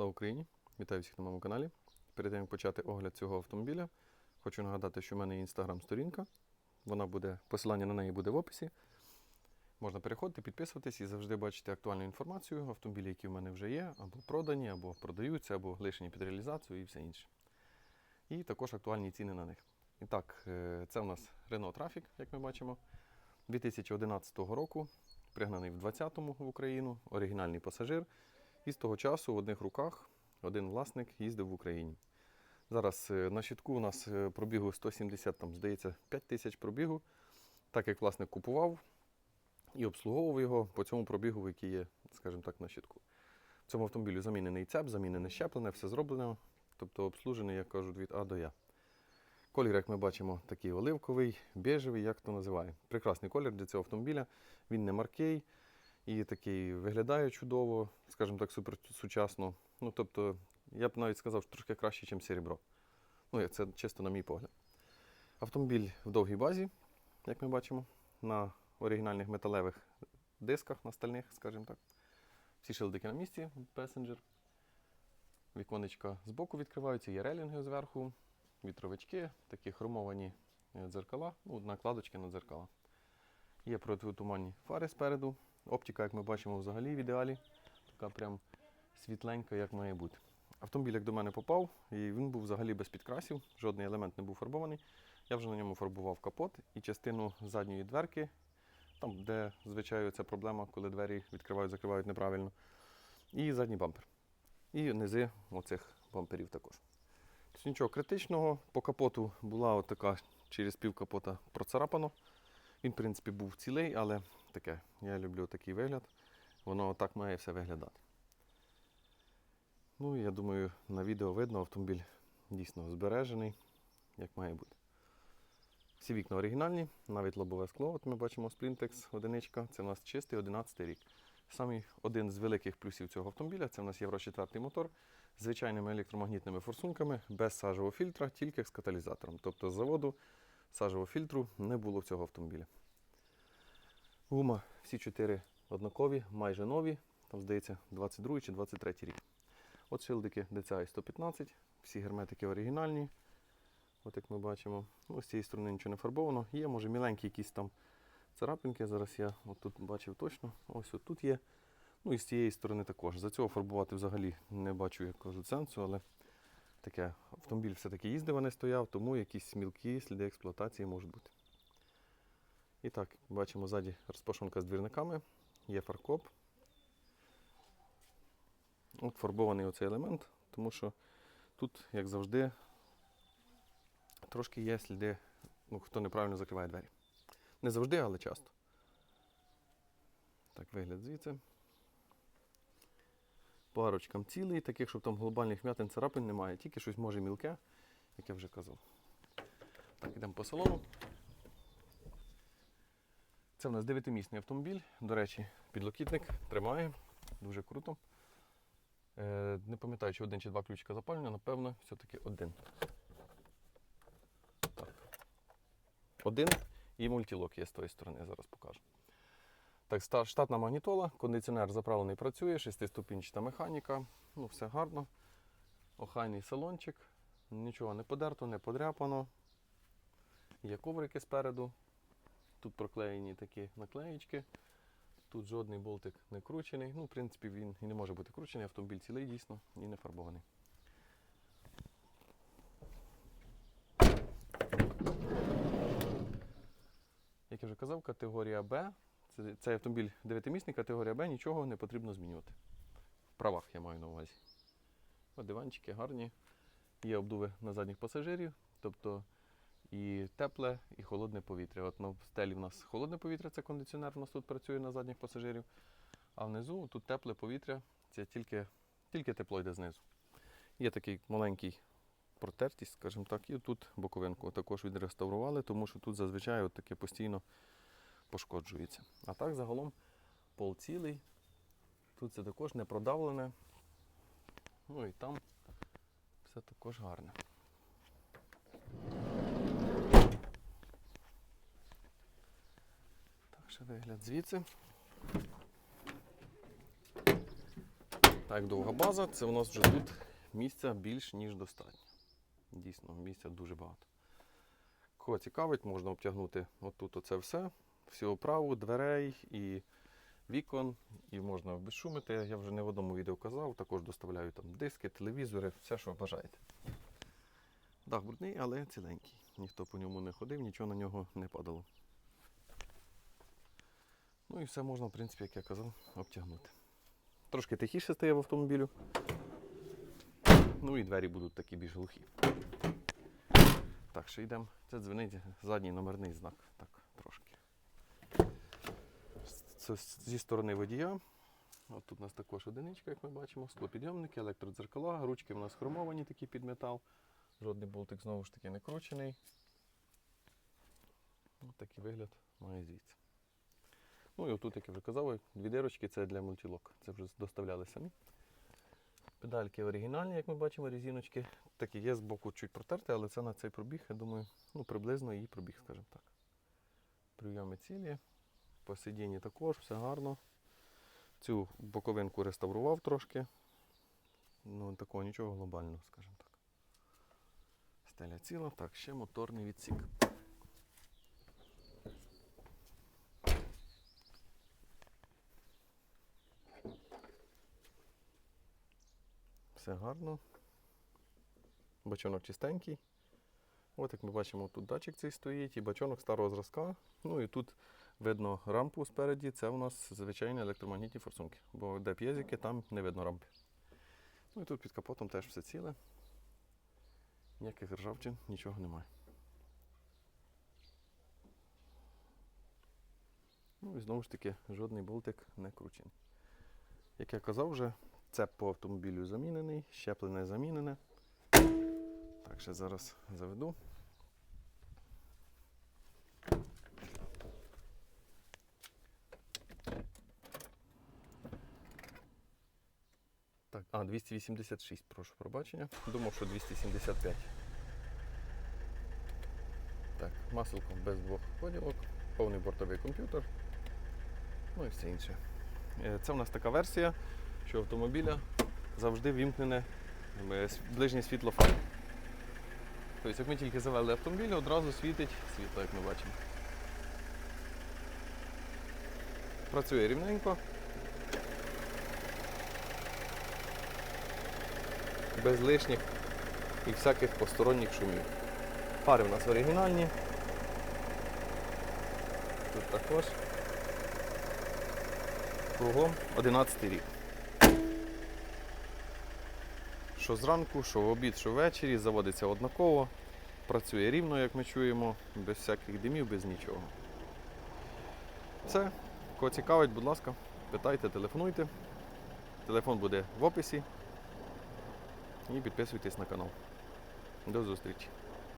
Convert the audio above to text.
Слава Україні! Вітаю всіх на моєму каналі. Перед тим як почати огляд цього автомобіля, хочу нагадати, що в мене є інстаграм-сторінка. Вона буде, посилання на неї буде в описі. Можна переходити, підписуватись і завжди бачити актуальну інформацію. Автомобілі, які в мене вже є, або продані, або продаються, або лишені під реалізацію і все інше. І також актуальні ціни на них. І так, е, це в нас Renault Trafic, як ми бачимо, 2011 року, пригнаний в 20-му в Україну, оригінальний пасажир. І з того часу в одних руках один власник їздив в Україні. Зараз е, на щитку у нас е, пробігу 170, там, здається, 5 тисяч пробігу. Так як власник купував і обслуговував його по цьому пробігу, який є, скажімо так, на щитку. В цьому автомобілі замінений цеп, замінене щеплене, все зроблено, тобто обслужений, як кажуть, від А до Я. Колір, як ми бачимо, такий оливковий, бежевий, як то називає. Прекрасний колір для цього автомобіля. Він не маркий і такий виглядає чудово, скажімо так, супер сучасно. Ну, тобто, я б навіть сказав, що трошки краще, ніж серебро. Ну, це чисто на мій погляд. Автомобіль в довгій базі, як ми бачимо, на оригінальних металевих дисках, на стальних, скажімо так. Всі шилдики на місці, Passenger. Віконечка збоку відкриваються, є релінги зверху, вітровички, такі хромовані е, дзеркала, ну, накладочки на дзеркала. Є протитуманні фари спереду. Оптика, як ми бачимо, взагалі в ідеалі. Така прям світленька, як має бути. Автомобіль як до мене попав, і він був взагалі без підкрасів, жодний елемент не був фарбований. Я вже на ньому фарбував капот і частину задньої дверки, там, де звичайно ця проблема, коли двері відкривають, закривають неправильно. І задній бампер. І низи оцих бамперів також. Тобто нічого критичного. По капоту була от така через пів капота процарапано. Він, в принципі, був цілий, але таке. Я люблю такий вигляд. Воно так має все виглядати. Ну, я думаю, на відео видно, автомобіль дійсно збережений, як має бути. Всі вікна оригінальні, навіть лобове скло. От ми бачимо Splintex одиничка. Це у нас чистий 11 рік. Самий один з великих плюсів цього автомобіля це у нас Євро 4 мотор з звичайними електромагнітними форсунками, без сажового фільтра, тільки з каталізатором. Тобто з заводу сажового фільтру не було в цього автомобіля. Гума всі чотири однакові, майже нові. Там, здається, 22 чи 23 рік. От шилдики DCI 115, всі герметики оригінальні. От як ми бачимо. Ну, з цієї сторони нічого не фарбовано. Є, може, міленькі якісь там царапинки. Зараз я от тут бачив точно. Ось от тут є. Ну і з цієї сторони також. За цього фарбувати взагалі не бачу як кажуть, сенсу, але таке автомобіль все-таки їздив, а не стояв, тому якісь мілкі сліди експлуатації можуть бути. І так, бачимо ззаді розпашонка з двірниками, є фаркоп. От фарбований оцей елемент, тому що тут, як завжди, трошки є сліди, ну, хто неправильно закриває двері. Не завжди, але часто. Так, вигляд звідси. По цілий, таких, щоб там глобальних вмятин царапин немає, тільки щось може мілке, як я вже казав. Так, йдемо по салону. Це в нас 9-місний автомобіль. До речі, підлокітник тримає, дуже круто. Е, не пам'ятаю, чи один чи два ключика запалення, напевно, все-таки один. Так. Один і мультілок є з тої сторони, зараз покажу. Так, штатна магнітола, кондиціонер заправлений працює, шестиступінчата механіка, ну все гарно. Охайний салончик, нічого не подерто, не подряпано. Є коврики спереду. Тут проклеєні такі наклеїчки. Тут жодний болтик не кручений. Ну, в принципі, він і не може бути кручений, автомобіль цілий дійсно і не фарбований. Як я вже казав, категорія Б. Це, цей автомобіль 9-місний, категорія Б, нічого не потрібно змінювати. В правах я маю на увазі. От диванчики гарні. Є обдуви на задніх пасажирів, тобто і тепле, і холодне повітря. От на стелі в нас холодне повітря, це кондиціонер, у нас тут працює на задніх пасажирів. А внизу тут тепле повітря, це тільки, тільки тепло йде знизу. Є такий маленький протертість, скажімо так, і тут боковинку також відреставрували, тому що тут зазвичай от таке постійно пошкоджується. А так загалом пол цілий. Тут це також не продавлене. Ну і там все також гарне. Ще вигляд звідси. Так, довга база, це у нас вже тут місця більш ніж достатньо. Дійсно, місця дуже багато. Кого цікавить, можна обтягнути отут оце все, всю оправу, дверей і вікон, і можна безшумити. Я вже не в одному відео казав, також доставляю там диски, телевізори, все, що бажаєте. Дах брудний, але ціленький. Ніхто по ньому не ходив, нічого на нього не падало. Ну і все можна, в принципі, як я казав, обтягнути. Трошки тихіше стає в автомобілю. Ну і двері будуть такі більш глухі. Так, ще йдемо. Це дзвенить задній номерний знак. Так, трошки. Це зі сторони водія. От тут у нас також одиничка, як ми бачимо, склопідйомники, електродзеркала, ручки у нас хромовані такі під метал. Жодний болтик знову ж таки не кручений. Ось такий вигляд має звідси. Ну і отут, як я вже казав, дві дирочки це для мультілок. Це вже доставляли самі. Педальки оригінальні, як ми бачимо, резиночки. Такі є з боку чуть протерті, але це на цей пробіг, я думаю, ну, приблизно її пробіг, скажімо так. Прийоми цілі. По сидінні також, все гарно. Цю боковинку реставрував трошки. Ну, такого нічого глобального, скажімо так. Стеля ціла. Так, ще моторний відсік. Все гарно. Бачонок чистенький. От як ми бачимо, тут датчик цей стоїть і бачонок старого зразка. Ну і тут видно рампу спереді. Це у нас звичайні електромагнітні форсунки. Бо де п'єзики, там не видно рампи. Ну і тут під капотом теж все ціле. Ніяких ржавчин, нічого немає. Ну і знову ж таки, жодний болтик не кручений. Як я казав вже, цеп по автомобілю замінений, щеплене замінене. Так, ще зараз заведу. Так, а, 286, прошу пробачення. Думав, що 275. Так, маселко без двох поділок, повний бортовий комп'ютер. Ну і все інше. Е, Це в нас така версія, що автомобіля завжди вімкнене е, ближнє світло фар. Тобто, як ми тільки завели автомобіль, одразу світить світло, як ми бачимо. Працює рівненько. Без лишніх і всяких посторонніх шумів. Фари в нас оригінальні. Тут також. Кругом 11 рік. Що зранку, що в обід, що ввечері, заводиться однаково, працює рівно, як ми чуємо, без всяких димів, без нічого. Все. Кого цікавить, будь ласка, питайте, телефонуйте. Телефон буде в описі. І підписуйтесь на канал. До зустрічі!